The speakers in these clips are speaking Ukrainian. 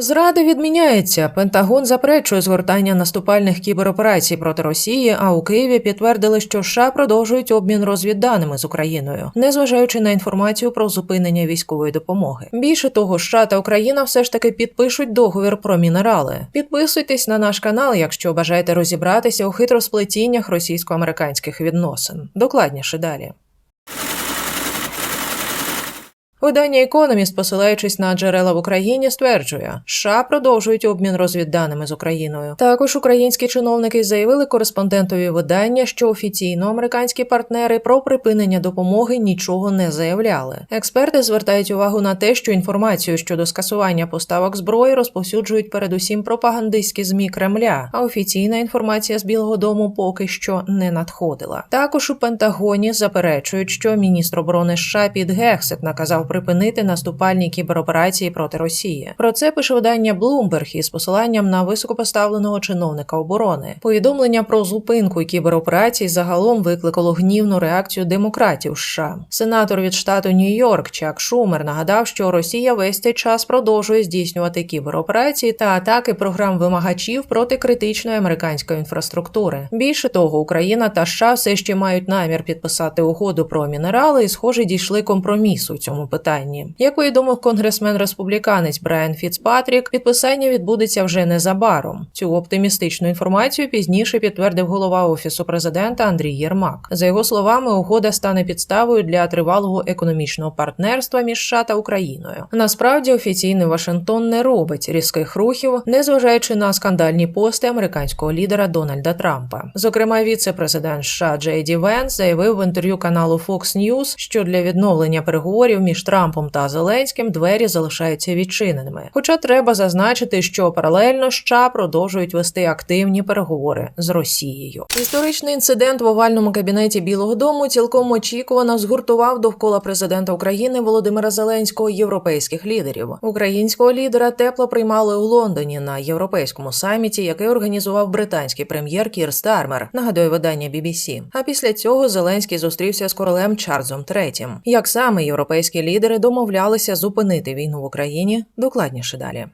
Зрада відміняється. Пентагон заперечує згортання наступальних кібероперацій проти Росії. А у Києві підтвердили, що США продовжують обмін розвідданими з Україною, незважаючи на інформацію про зупинення військової допомоги. Більше того, США та Україна все ж таки підпишуть договір про мінерали. Підписуйтесь на наш канал, якщо бажаєте розібратися у хитросплетіннях російсько-американських відносин. Докладніше далі. Видання Економіст, посилаючись на джерела в Україні, стверджує, США продовжують обмін розвідданими з Україною. Також українські чиновники заявили кореспондентові видання, що офіційно американські партнери про припинення допомоги нічого не заявляли. Експерти звертають увагу на те, що інформацію щодо скасування поставок зброї розповсюджують передусім пропагандистські змі Кремля, а офіційна інформація з Білого Дому поки що не надходила. Також у Пентагоні заперечують, що міністр оборони США Піт Гексет наказав припинити наступальні кібероперації проти Росії. Про це пише видання Bloomberg із посиланням на високопоставленого чиновника оборони. Повідомлення про зупинку кібероперацій загалом викликало гнівну реакцію демократів США. Сенатор від штату Нью-Йорк Чак Шумер нагадав, що Росія весь цей час продовжує здійснювати кібероперації та атаки програм вимагачів проти критичної американської інфраструктури. Більше того, Україна та США все ще мають намір підписати угоду про мінерали і, схоже, дійшли компромісу у цьому питанні. Як повідомив конгресмен-республіканець Брайан Фіцпатрік, підписання відбудеться вже незабаром. Цю оптимістичну інформацію пізніше підтвердив голова офісу президента Андрій Єрмак. За його словами, угода стане підставою для тривалого економічного партнерства між США та Україною. Насправді офіційний Вашингтон не робить різких рухів, незважаючи на скандальні пости американського лідера Дональда Трампа. Зокрема, віце-президент США Джей Ді Венс заявив в інтерв'ю каналу Fox News, що для відновлення переговорів між Трампом та Зеленським двері залишаються відчиненими. Хоча треба зазначити, що паралельно США продовжують вести активні переговори з Росією. Історичний інцидент в овальному кабінеті Білого Дому цілком очікувано згуртував довкола президента України Володимира Зеленського європейських лідерів. Українського лідера тепло приймали у Лондоні на європейському саміті, який організував британський прем'єр Кір Стармер. Нагадує видання BBC. А після цього Зеленський зустрівся з королем Чарльзом III. Як саме європейські лідери домовлялися зупинити війну в Україні, докладніше далі.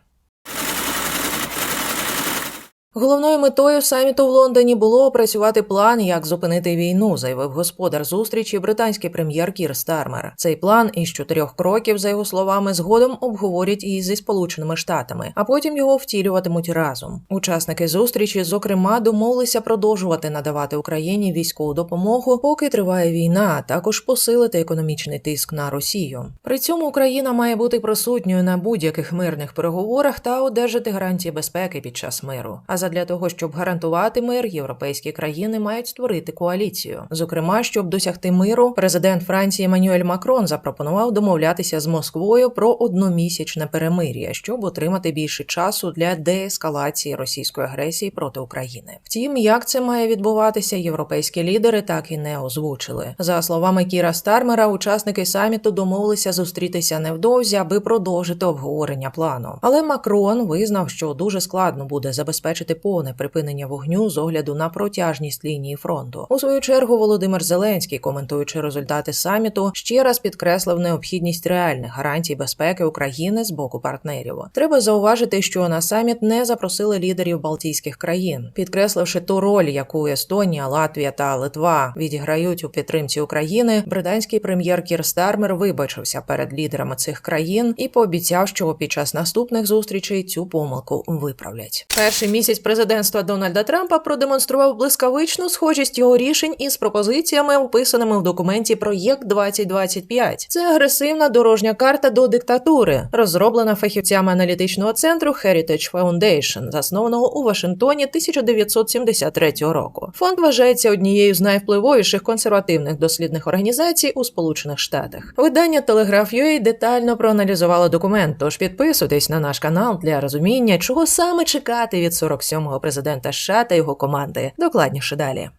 Головною метою саміту в Лондоні було опрацювати план, як зупинити війну, заявив господар зустрічі британський прем'єр Кір Стармер. Цей план із чотирьох кроків, за його словами, згодом обговорять і зі сполученими штатами, а потім його втілюватимуть разом. Учасники зустрічі, зокрема, домовилися продовжувати надавати Україні військову допомогу, поки триває війна, а також посилити економічний тиск на Росію. При цьому Україна має бути присутньою на будь-яких мирних переговорах та одержати гарантії безпеки під час миру. А задля того, щоб гарантувати мир, європейські країни мають створити коаліцію. Зокрема, щоб досягти миру, президент Франції Еммануель Макрон запропонував домовлятися з Москвою про одномісячне перемир'я, щоб отримати більше часу для деескалації російської агресії проти України. Втім, як це має відбуватися, європейські лідери так і не озвучили. За словами Кіра Стармера, учасники саміту домовилися зустрітися невдовзі, аби продовжити обговорення плану. Але Макрон визнав, що дуже складно буде забезпечити повне припинення вогню з огляду на протяжність лінії фронту. У свою чергу Володимир Зеленський, коментуючи результати саміту, ще раз підкреслив необхідність реальних гарантій безпеки України з боку партнерів. Треба зауважити, що на саміт не запросили лідерів Балтійських країн, підкресливши ту роль, яку Естонія, Латвія та Литва відіграють у підтримці України. Британський прем'єр Кір Стармер вибачився перед лідерами цих країн і пообіцяв, що під час наступних зустрічей цю помилку виправлять. Перший місяць президентства Дональда Трампа продемонстрував блискавичну схожість його рішень із пропозиціями, описаними в документі Проєкт 2025. Це агресивна дорожня карта до диктатури, розроблена фахівцями аналітичного центру Heritage Foundation, заснованого у Вашингтоні 1973 року. Фонд вважається однією з найвпливовіших консервативних дослідних організацій у Сполучених Штатах. Видання Telegraph.ua детально проаналізувало документ. Тож підписуйтесь на наш канал для розуміння, чого саме чекати від 47-го президента США та його команди. Докладніше далі.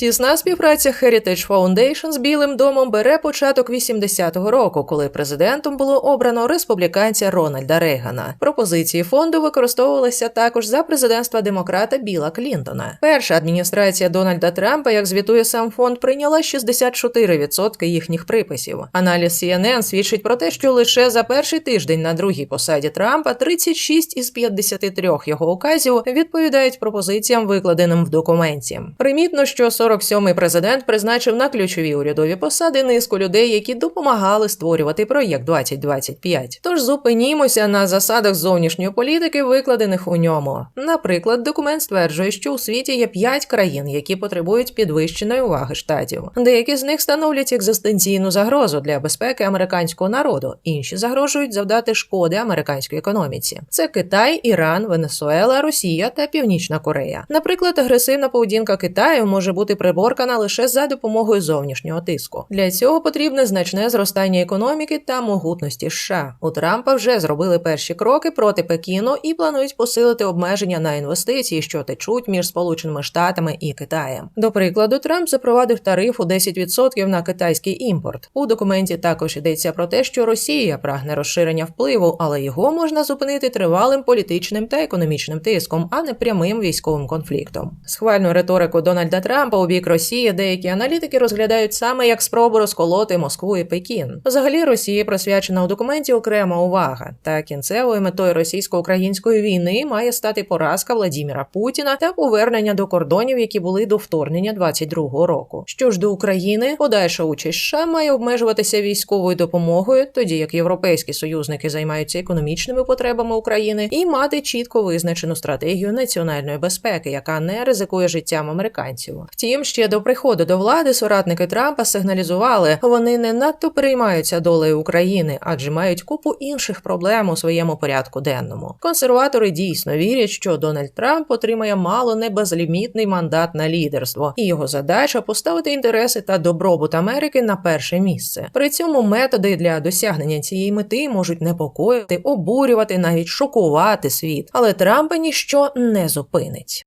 Тісна співпраця Heritage Foundation з Білим домом бере початок 80-го року, коли президентом було обрано республіканця Рональда Рейгана. Пропозиції фонду використовувалися також за президентства демократа Біла Клінтона. Перша адміністрація Дональда Трампа, як звітує сам фонд, прийняла 64% їхніх приписів. Аналіз CNN свідчить про те, що лише за перший тиждень на другій посаді Трампа 36 із 53 його указів відповідають пропозиціям, викладеним в документі. Примітно, що 47-й президент призначив на ключові урядові посади низку людей, які допомагали створювати проєкт 2025. Тож зупинімося на засадах зовнішньої політики, викладених у ньому. Наприклад, документ стверджує, що у світі є 5 країн, які потребують підвищеної уваги штатів. Деякі з них становлять екзистенційну загрозу для безпеки американського народу, інші загрожують завдати шкоди американській економіці. Це Китай, Іран, Венесуела, Росія та Північна Корея. Наприклад, агресивна поведінка Китаю може бути приборкана лише за допомогою зовнішнього тиску. Для цього потрібне значне зростання економіки та могутності США. У Трампа вже зробили перші кроки проти Пекіну і планують посилити обмеження на інвестиції, що течуть між Сполученими Штатами і Китаєм. До прикладу, Трамп запровадив тариф у 10% на китайський імпорт. У документі також йдеться про те, що Росія прагне розширення впливу, але його можна зупинити тривалим політичним та економічним тиском, а не прямим військовим конфліктом. Схвальну риторику Дональда Трампа у бік Росії деякі аналітики розглядають саме як спробу розколоти Москву і Пекін. Взагалі Росії присвячена у документі окрема увага. Та кінцевою метою російсько-української війни має стати поразка Владіміра Путіна та повернення до кордонів, які були до вторгнення 22-го року. Що ж до України, подальша участь США має обмежуватися військовою допомогою, тоді як європейські союзники займаються економічними потребами України, і мати чітко визначену стратегію національної безпеки, яка не ризикує життям американців. Втім, ще до приходу до влади соратники Трампа сигналізували, вони не надто переймаються долею України, адже мають купу інших проблем у своєму порядку денному. Консерватори дійсно вірять, що Дональд Трамп отримає мало не безлімітний мандат на лідерство, і його задача поставити інтереси та добробут Америки на перше місце. При цьому методи для досягнення цієї мети можуть непокоїти, обурювати, навіть шокувати світ, але Трампа ніщо не зупинить.